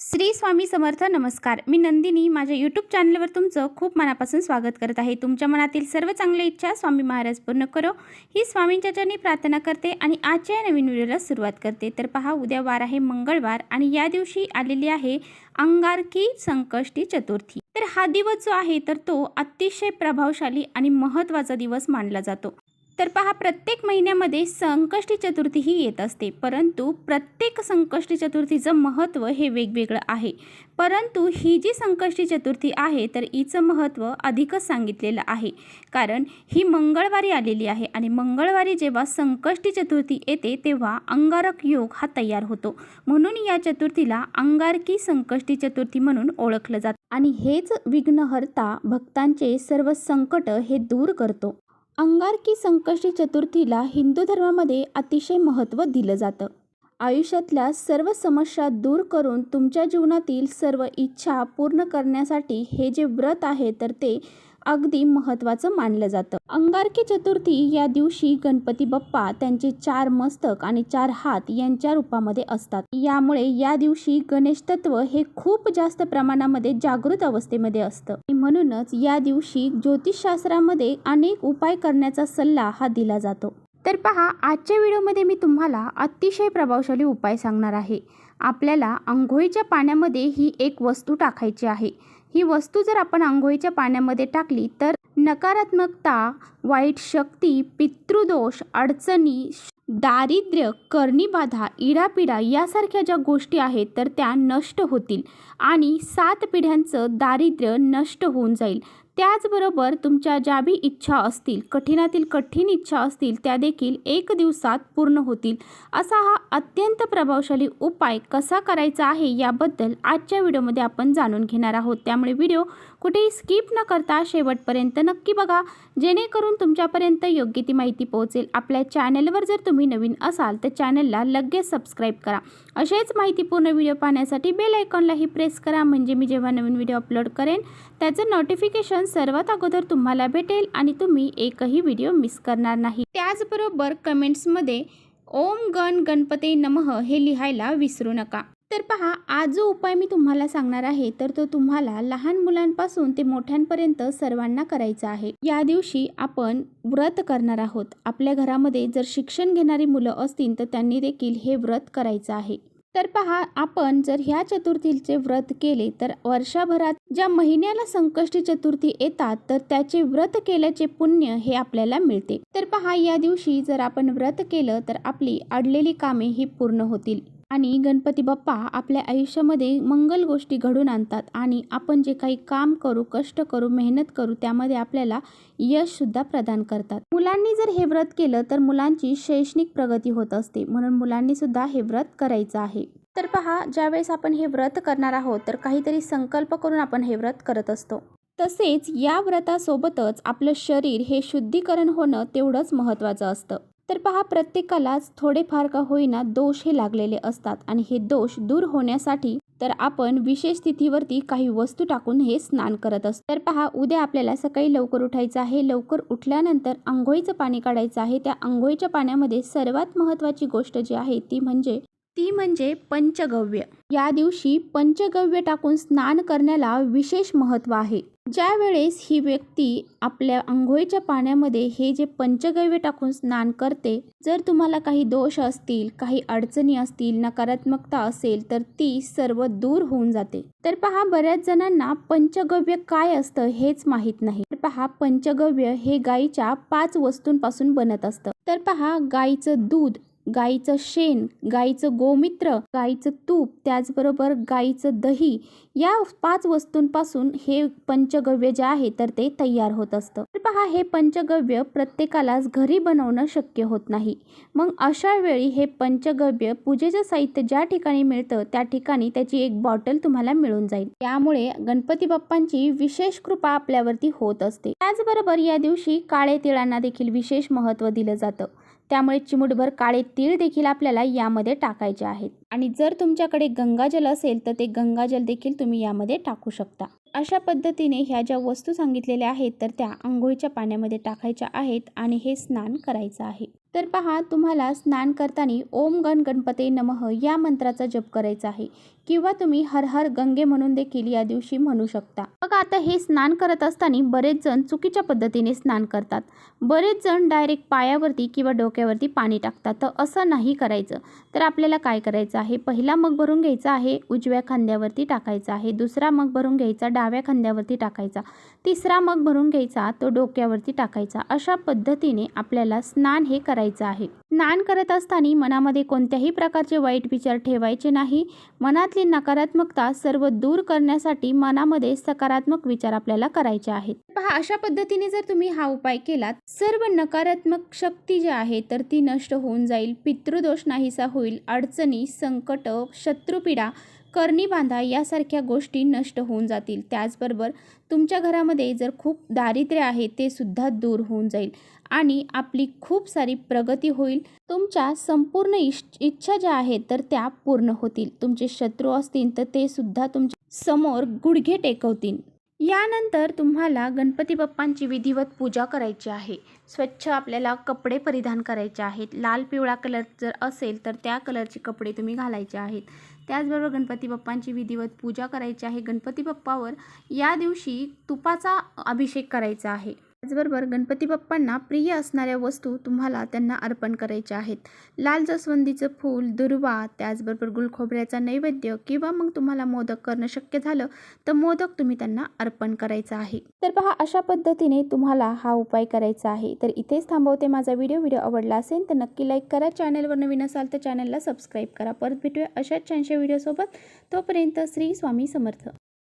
श्री स्वामी समर्थ नमस्कार. मी नंदिनी. माझ्या यूट्यूब चॅनलवर तुमचं खूप मनापासून स्वागत करत आहे. तुमच्या मनातील सर्व चांगल्या इच्छा स्वामी महाराज पूर्ण करो. ही स्वामींच्या चरणी प्रार्थना करते आणि आजच्या या नवीन व्हिडिओला सुरुवात करते. तर पहा उद्या वार आहे मंगळवार आणि या दिवशी आलेली आहे अंगारकी संकष्टी चतुर्थी. तर हा दिवस जो आहे तर तो अतिशय प्रभावशाली आणि महत्त्वाचा दिवस मानला जातो. तर पहा प्रत्येक महिन्यामध्ये संकष्टी चतुर्थी ही येत असते. परंतु प्रत्येक संकष्टी चतुर्थीचं महत्त्व हे वेगवेगळं आहे. परंतु ही जी संकष्टी चतुर्थी आहे तर हिचं महत्त्व अधिकच सांगितलेलं आहे. कारण ही मंगळवारी आलेली आहे आणि मंगळवारी जेव्हा संकष्टी चतुर्थी येते तेव्हा अंगारक योग हा तयार होतो. म्हणून या चतुर्थीला अंगारकी संकष्टी चतुर्थी म्हणून ओळखलं जातं. आणि हेच विघ्नहर्ता भक्तांचे सर्व संकट हे दूर करतो. अंगारकी संकष्टी चतुर्थीला हिंदू धर्मामध्ये अतिशय महत्त्व दिलं जातं. आयुष्यातल्या सर्व समस्या दूर करून तुमच्या जीवनातील सर्व इच्छा पूर्ण करण्यासाठी हे जे व्रत आहे तर ते अगदी महत्त्वाचं मानलं जातं. अंगारकी चतुर्थी या दिवशी गणपती बाप्पा त्यांचे चार मस्तक आणि चार हात यांच्या रूपामध्ये असतात. यामुळे या दिवशी गणेश तत्व हे खूप जास्त प्रमाणामध्ये जागृत अवस्थेमध्ये असतं. म्हणूनच या दिवशी ज्योतिषशास्त्रामध्ये अनेक उपाय करण्याचा सल्ला हा दिला जातो. तर पहा आजच्या व्हिडिओमध्ये मी तुम्हाला अतिशय प्रभावशाली उपाय सांगणार आहे. आपल्याला आंघोळीच्या पाण्यामध्ये ही एक वस्तू टाकायची आहे. ही वस्तू जर आपण आंघोळीच्या पाण्यामध्ये टाकली तर नकारात्मकता वाईट शक्ती पितृदोष अडचणी दारिद्र्य करणीबाधा इडापिडा यासारख्या ज्या गोष्टी आहेत तर त्या नष्ट होतील आणि सात पिढ्यांचं दारिद्र्य नष्ट होऊन जाईल. त्याचबरोबर तुमच्या ज्या बी इच्छा असतील कठीणातील कठीण इच्छा असतील त्या देखील एक दिवसात पूर्ण होतील. असा हा अत्यंत प्रभावशाली उपाय कसा करायचा आहे याबद्दल आजच्या व्हिडिओमध्ये आपण जाणून घेणार आहोत. त्यामुळे व्हिडिओ कुठेही स्किप न करता शेवटपर्यंत नक्की बघा. जेणेकरून तुमच्यापर्यंत योग्य ती माहिती पोहोचेल. आपल्या चॅनलवर जर तुम्ही नवीन असाल तर चॅनलला लगेच सबस्क्राईब करा. असेच माहितीपूर्ण व्हिडिओ पाहण्यासाठी बेल आयकॉनलाही प्रेस करा. म्हणजे मी जेव्हा नवीन व्हिडिओ अपलोड करेन त्याचं नोटिफिकेशन सर्वात अगोदर तुम्हाला भेटेल आणि तुम्ही एकही व्हिडिओ मिस करणार नाही. त्याचबरोबर कमेंट्समध्ये ओम गण गणपते नमः हे लिहायला विसरू नका. तर पहा आज जो उपाय मी तुम्हाला सांगणार आहे तर तो तुम्हाला लहान मुलांपासून ते मोठ्यांपर्यंत सर्वांना करायचा आहे. या दिवशी आपण व्रत करणार आहोत. आपल्या घरामध्ये जर शिक्षण घेणारी मुलं असतील तर त्यांनी देखील हे व्रत करायचं आहे. तर पहा आपण जर ह्या चतुर्थीचे व्रत केले तर वर्षभरात ज्या महिन्याला संकष्टी चतुर्थी येतात तर त्याचे व्रत केल्याचे पुण्य हे आपल्याला मिळते. तर पहा या दिवशी जर आपण व्रत केलं तर आपली अडलेली कामे ही पूर्ण होतील. आणि गणपती बाप्पा आपल्या आयुष्यामध्ये मंगल गोष्टी घडून आणतात आणि आपण जे काही काम करू कष्ट करू मेहनत करू त्यामध्ये आपल्याला यशसुद्धा प्रदान करतात. मुलांनी जर हे व्रत केलं तर मुलांची शैक्षणिक प्रगती होत असते. म्हणून मुलांनी सुद्धा हे व्रत करायचं आहे. तर पहा ज्यावेळेस आपण हे व्रत करणार आहोत तर काहीतरी संकल्प करून आपण हे व्रत करत असतो. तसेच या व्रतासोबतच आपलं शरीर हे शुद्धीकरण होणं तेवढंच महत्त्वाचं असतं. तर पहा प्रत्येकालाच थोडेफार का होईना दोष हे लागलेले असतात आणि हे दोष दूर होण्यासाठी तर आपण विशेष तिथीवरती काही वस्तू टाकून हे स्नान करत असतो. तर पहा उद्या आपल्याला सकाळी लवकर उठायचं आहे. लवकर उठल्यानंतर आंघोळीचं पाणी काढायचं आहे. त्या आंघोळीच्या पाण्यामध्ये सर्वात महत्त्वाची गोष्ट जी आहे ती म्हणजे ती म्हणजे पंचगव्य. या दिवशी पंचगव्य टाकून स्नान करण्याला विशेष महत्त्व आहे. ज्या वेळेस ही व्यक्ती आपल्या आंघोळीच्या पाण्यामध्ये हे जे पंचगव्य टाकून स्नान करते जर तुम्हाला काही दोष असतील काही अडचणी असतील नकारात्मकता असेल तर ती सर्व दूर होऊन जाते. तर पहा बऱ्याच जणांना पंचगव्य काय असतं हेच माहीत नाही. तर पहा पंचगव्य हे गाईच्या पाच वस्तूंपासून बनत असतं. तर पहा गाईचं दूध गाईचं शेण गाईचं गोमित्र गाईचं तूप त्याचबरोबर गाईचं दही या पाच वस्तूंपासून हे पंचगव्य जे आहे तर ते तयार होत असतं. तर पहा हे पंचगव्य प्रत्येकालाच घरी बनवणं शक्य होत नाही. मग अशा वेळी हे पंचगव्य पूजेचं साहित्य ज्या ठिकाणी मिळतं त्या ठिकाणी त्याची एक बॉटल तुम्हाला मिळून जाईल. त्यामुळे गणपती बाप्पांची विशेष कृपा आपल्यावरती होत असते. त्याचबरोबर या दिवशी काळे तिळांना देखील विशेष महत्त्व दिलं जातं. त्यामुळे चिमूटभर काळे तीळ देखील आपल्याला यामध्ये टाकायचे आहेत. आणि जर तुमच्याकडे गंगाजल असेल तर ते गंगाजल देखील तुम्ही यामध्ये टाकू शकता. अशा पद्धतीने ह्या ज्या वस्तू सांगितलेल्या आहेत तर त्या आंघोळीच्या पाण्यामध्ये टाकायच्या आहेत आणि हे स्नान करायचं आहे. तर पहा तुम्हाला स्नान करताना ओम गण गणपते नमः या मंत्राचा जप करायचा आहे. किंवा तुम्ही हर हर गंगे म्हणून देखील या दिवशी म्हणू शकता. बघा आता हे स्नान करत असताना बरेच जण चुकीच्या पद्धतीने स्नान करतात. बरेच जण डायरेक्ट पायावरती किंवा डोक्यावरती पाणी टाकतात. तर असं नाही करायचं. तर आपल्याला काय करायचं आहे? पहिला मग भरून घ्यायचा आहे उजव्या खांद्यावरती टाकायचा आहे. दुसरा मग भरून घ्यायचा डाव्या खांद्यावरती टाकायचा. तिसरा मग भरून घ्यायचा तो डोक्यावरती टाकायचा. अशा पद्धतीने आपल्याला स्नान हे करायचं आहे. स्नान करत असताना मनामध्ये कोणत्याही प्रकारचे वाईट विचार ठेवायचे नाही. मनातली नकारात्मकता सर्व दूर करण्यासाठी मनामध्ये सकारात्मक विचार आपल्याला करायचे आहेत. पहा अशा पद्धतीने जर तुम्ही हा उपाय केलात सर्व नकारात्मक शक्ती जी आहे तर ती नष्ट होऊन जाईल. पितृदोष नाहीसा होईल. अडचणी संकट शत्रुपीडा करणी बांधा यासारख्या गोष्टी नष्ट होऊन जातील. त्याचबरोबर तुमच्या घरामध्ये जर खूप दारिद्र्य आहे ते सुद्धा दूर होऊन जाईल. आणि आपली खूप सारी प्रगती होईल. तुमच्या संपूर्ण इश इच्छा ज्या आहेत तर त्या पूर्ण होतील. तुमचे शत्रू असतील तर ते सुद्धा तुमच्यासमोर गुडघे टेकवतील. यानंतर तुम्हाला गणपती बाप्पांची विधिवत पूजा करायची आहे. स्वच्छ आपल्याला कपडे परिधान करायचे आहेत. लाल पिवळा कलर जर असेल तर त्या कलरचे कपडे तुम्ही घालायचे आहेत. त्याचबरोबर गणपती बाप्पांची विधिवत पूजा करायची आहे. गणपती बाप्पावर या दिवशी तुपाचा अभिषेक करायचा आहे. त्याचबरोबर गणपती बाप्पांना प्रिय असणाऱ्या वस्तू तुम्हाला त्यांना अर्पण करायच्या आहेत. लाल जसवंदीचं फूल दुर्वा त्याचबरोबर गुलखोबऱ्याचा नैवेद्य किंवा मग तुम्हाला मोदक करणं शक्य झालं तर मोदक तुम्ही त्यांना अर्पण करायचा आहे. तर पहा अशा पद्धतीने तुम्हाला हा उपाय करायचा आहे. तर इथेच थांबवते माझा व्हिडिओ. व्हिडिओ आवडला असेल तर नक्की लाईक करा. चॅनलवर नवीन असाल तर चॅनलला सबस्क्राईब करा. परत भेटूया अशाच छानशा व्हिडिओसोबत तोपर्यंत श्री स्वामी समर्थ.